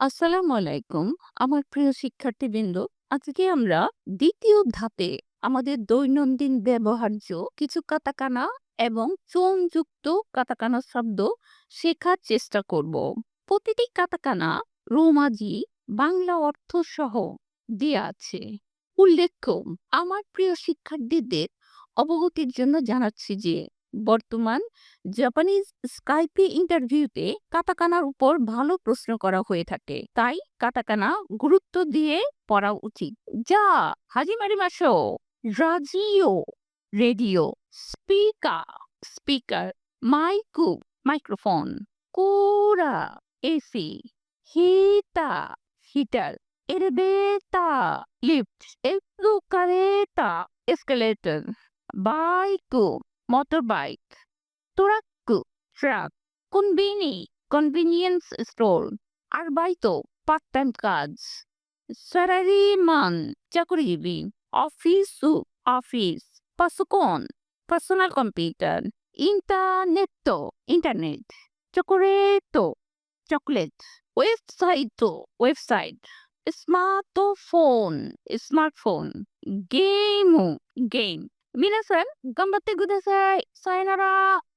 আসসালামু আলাইকুম। আমার প্রিয় শিক্ষার্থীবৃন্দ, আজকে আমরা দ্বিতীয় ধাপে আমাদের দৈনন্দিন ব্যবহার্য কিছু কাতাকানা এবং চোনযুক্ত কাটাকানা শব্দ শেখার চেষ্টা করব। প্রতিটি কাতাকানা রোমাজি, বাংলা অর্থ সহ দেয়া আছে। উল্লেখ্য, আমার প্রিয় শিক্ষার্থীদের অবগতির জন্য জানাচ্ছি যে বর্তমান জাপানিজ স্কাইপি ইন্টারভিউতে কাতাকানার উপর ভালো প্রশ্ন করা হয়ে থাকে। তাই কাতাকানা গুরুত্ব দিয়ে পড়া উচিত। যা হাজি মারিমাশো রাজিও, রেডিও, স্পিকার স্পিকার, মাইকু, মাইক্রোফোন, কোরা, এসি, হিটা, হিটার এলেভেটা লিফট এসকালেটা এসকালেটর, বাইকু। Motorbike, Turaku, truck, Konbini, convenience store, Arbaito, part-time কাজ, Salaryman, চাকরিজীবী, অফিসু, অফিস, পাসুকন, পার্সোনাল কম্পিউটার, ইন্টারনেটো, ইন্টারনেট, চকোরেটো, চকলেট, ওয়েবসাইটো, ওয়েবসাইট, স্মার্টফোন, স্মার্টফোন, গেমু, গেম, 皆さん、頑張ってください。さよなら。